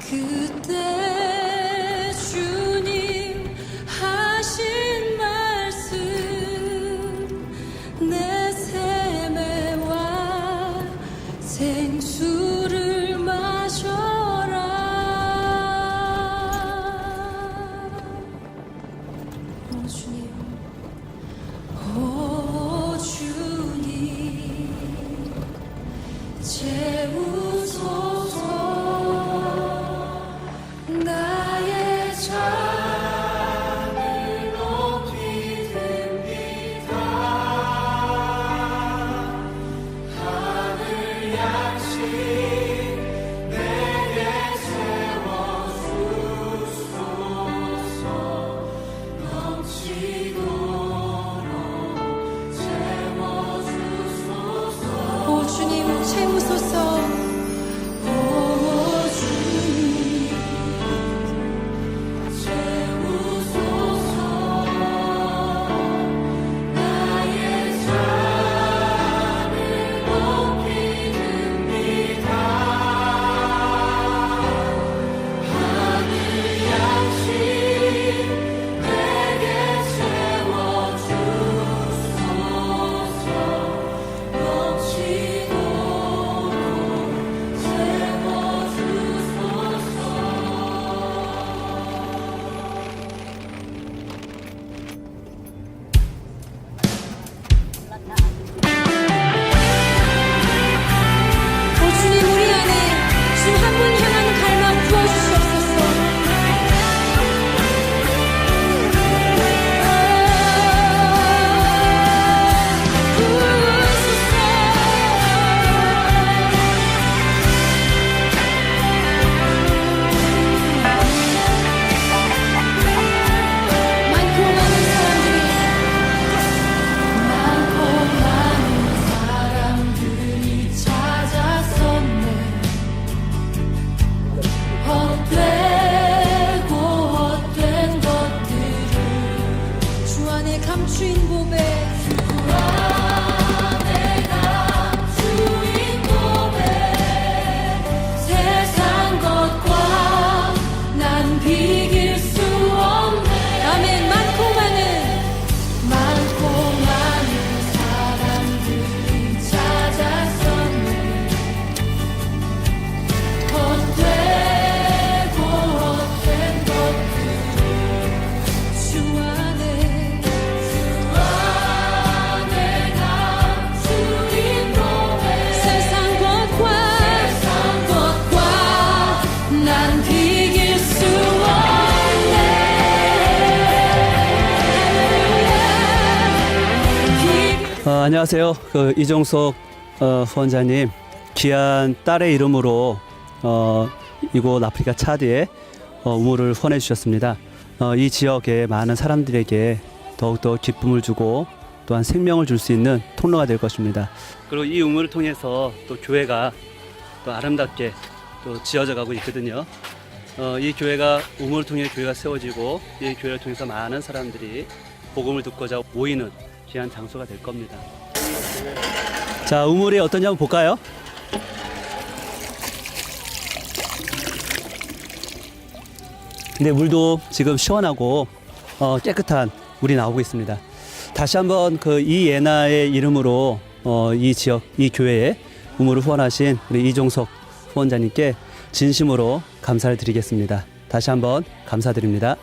그때 채우 감추인 보배 어, 안녕하세요. 그 이종석 어, 후원자님 귀한 딸의 이름으로 어, 이곳 아프리카 차드에 어, 우물을 후원해 주셨습니다. 어, 이 지역의 많은 사람들에게 더욱더 기쁨을 주고 또한 생명을 줄 수 있는 통로가 될 것입니다. 그리고 이 우물을 통해서 또 교회가 또 아름답게 또 지어져 가고 있거든요. 어, 이 교회가 우물을 통해 교회가 세워지고 이 교회를 통해서 많은 사람들이 복음을 듣고자 모이는 귀한 장소가 될 겁니다. 자, 우물이 어떤지 한번 볼까요? 근데 물도 지금 시원하고 어, 깨끗한 물이 나오고 있습니다. 다시 한번 그 이예나의 이름으로 어, 이 지역, 이 교회에 우물을 후원하신 우리 이종석 후원자님께 진심으로 감사를 드리겠습니다. 다시 한번 감사드립니다.